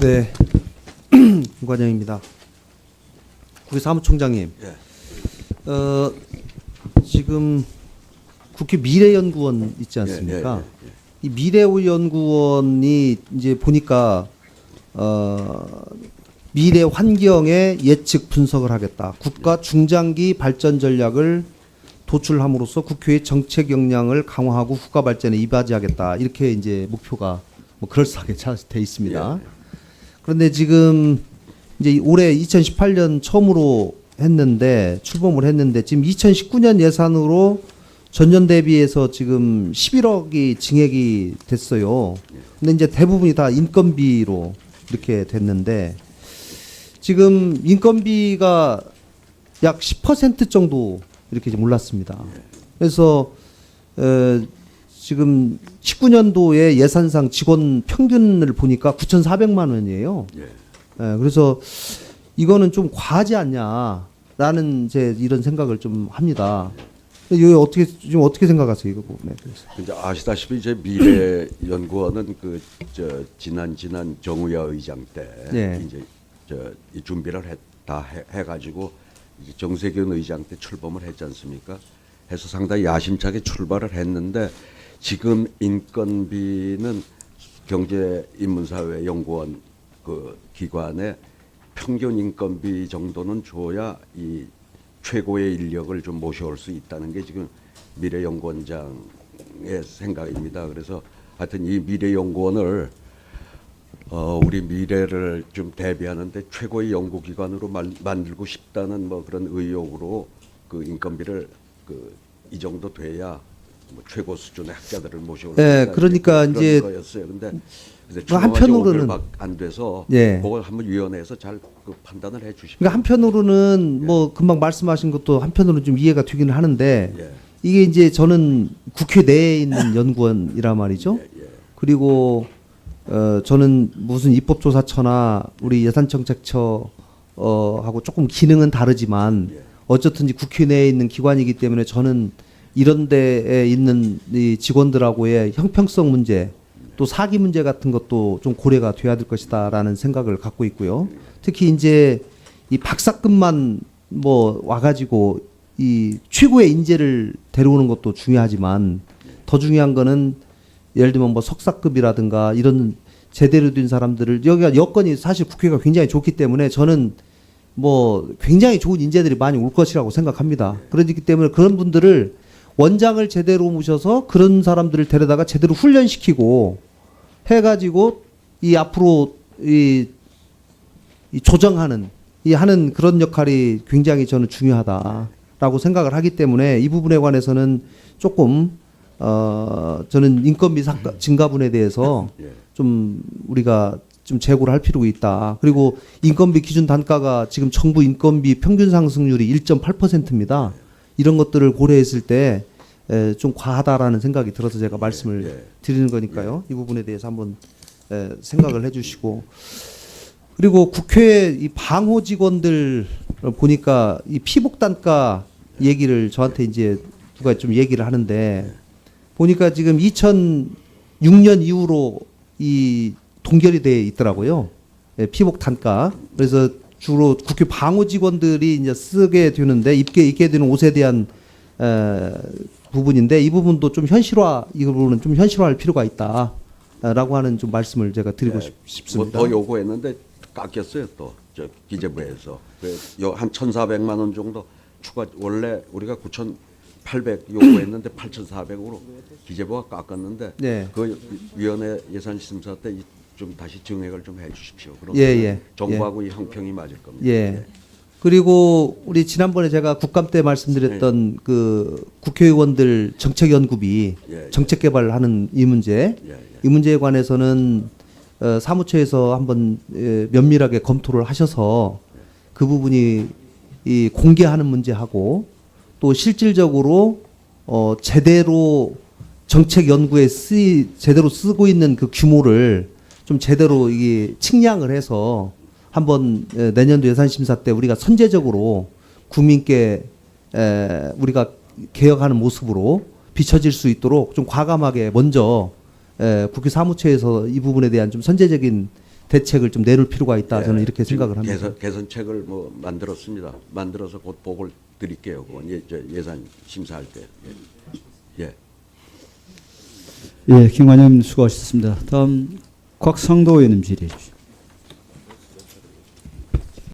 네, 김 과장입니다. 국회 사무총장님, 예. 어, 지금 국회 미래연구원 있지 않습니까? 예, 예, 예, 이 미래연구원이 이제 보니까 어, 미래 환경의 예측 분석을 하겠다. 국가 중장기 발전 전략을 도출함으로써 국회의 정책 역량을 강화하고 국가 발전에 이바지하겠다. 이렇게 이제 목표가 뭐 그럴싸하게 돼 있습니다. 예, 그런데 지금 이제 올해 2018년 처음으로 했는데 출범을 했는데 지금 2019년 예산으로 전년 대비해서 지금 11억이 증액이 됐어요. 근데 이제 대부분이 다 인건비로 이렇게 됐는데 지금 인건비가 약 10% 정도 이렇게 좀 올랐습니다. 그래서 에, 지금 19년도에 예산상 직원 평균을 보니까 9,400만 원이에요. 예. 예, 그래서 이거는 좀 과하지 않냐라는 제 이런 생각을 좀 합니다. 이거 어떻게 좀 어떻게 생각하세요 이거 부분에 대해서? 이제 아시다시피 이제 미래 연구원은 그저 지난 지난 정우야 의장 때 예. 이제 저이 준비를 했 다 해, 해가지고 이제 정세균 의장 때 출범을 했지 않습니까? 해서 상당히 야심차게 출발을 했는데 지금 인건비는 경제인문사회연구원 그 기관의 평균 인건비 정도는 줘야 이 최고의 인력을 좀 모셔올 수 있다는 게 지금 미래연구원장의 생각입니다. 그래서 하여튼 이 미래연구원을 어, 우리 미래를 좀 대비하는데 최고의 연구기관으로 만, 만들고 싶다는 뭐 그런 의욕으로 그 인건비를 그 이 정도 돼야 뭐 최고 수준의 학자들을 모셔올 수 예. 그러니까 그런 이제 거였어요. 근데 그래서 뭐 한편으로는- 안 돼서 예. 그걸 한번 위원회에서 잘 그 판단을 해 주십시오. 그러니까 한편으로는 뭐 금방 말씀하신 것도 한편으로는 좀 이해가 되기는 하는데 예. 이게 이제 저는 국회 내에 있는 연구원이란 말이죠. 예, 예. 그리고 어 저는 무슨 입법조사처나 우리 예산정책처 어 하고 조금 기능은 다르지만 예. 어쨌든지 국회 내에 있는 기관이기 때문에 저는 이런 데에 있는 이 직원들하고의 형평성 문제 또 사기 문제 같은 것도 좀 고려가 돼야 될 것이다라는 생각을 갖고 있고요. 특히 이제 이 박사급만 뭐 와가지고 이 최고의 인재를 데려오는 것도 중요하지만 더 중요한 거는 예를 들면 뭐 석사급이라든가 이런 제대로 된 사람들을 여기가 여건이 사실 국회가 굉장히 좋기 때문에 저는 뭐 굉장히 좋은 인재들이 많이 올 것이라고 생각합니다. 그렇기 때문에 그런 분들을 원장을 제대로 모셔서 그런 사람들을 데려다가 제대로 훈련시키고 해가지고 이 앞으로 이, 이 조정하는 이 하는 그런 역할이 굉장히 저는 중요하다라고 생각을 하기 때문에 이 부분에 관해서는 조금 어 저는 인건비 삭- 증가분에 대해서 예. 좀 우리가 좀 재고를 할 필요가 있다. 그리고 인건비 기준 단가가 지금 정부 인건비 평균 상승률이 1.8%입니다. 이런 것들을 고려했을 때 좀 과하다라는 생각이 들어서 제가 말씀을 예. 드리는 거니까요. 이 부분에 대해서 한번 에, 생각을 해주시고 그리고 국회 이 방호 직원들 보니까 이 피복 단가 얘기를 저한테 이제 누가 좀 얘기를 하는데 보니까 지금 2006년 이후로 이 동결이 돼 있더라고요. 예, 피복 단가. 그래서 주로 국회 방호 직원들이 이제 쓰게 되는데 입게 입게 되는 옷에 대한 에, 부분인데 이 부분도 좀 현실화 이 부분은 좀 현실화할 필요가 있다라고 하는 좀 말씀을 제가 드리고 싶, 싶습니다. 뭐더 요구했는데 깎였어요 또 저 기재부에서 한 1,400만 원 정도 추가 원래 우리가 9,800 요구했는데 8,400으로 기재부가 깎았는데 네. 그 위원회 예산 심사 때 좀 다시 증액을 좀 해주십시오. 그럼 예, 예. 정부하고 이 형평이 맞을 겁니다. 예. 그리고 우리 지난번에 제가 국감 때 말씀드렸던 그 국회의원들 정책 연구비 예, 예. 정책 개발하는 이 문제 예, 예. 이 문제에 관해서는 어, 사무처에서 한번 예, 면밀하게 검토를 하셔서 그 부분이 이 공개하는 문제하고 또 실질적으로 어, 제대로 정책 연구에 쓰이 제대로 쓰고 있는 그 규모를 좀 제대로 이게 측량을 해서 한번 내년도 예산 심사 때 우리가 선제적으로 국민께 우리가 개혁하는 모습으로 비춰질 수 있도록 좀 과감하게 먼저 국회 사무처에서 이 부분에 대한 좀 선제적인 대책을 좀 내놓을 필요가 있다 예, 저는 이렇게 생각을 합니다. 개선, 개선책을 뭐 만들었습니다. 만들어서 곧 보고를 드릴게요. 그건 예, 예산 심사할 때. 예. 예. 예, 김관현 수고하셨습니다. 다음 곽성도 의원님 질의해 주십시오.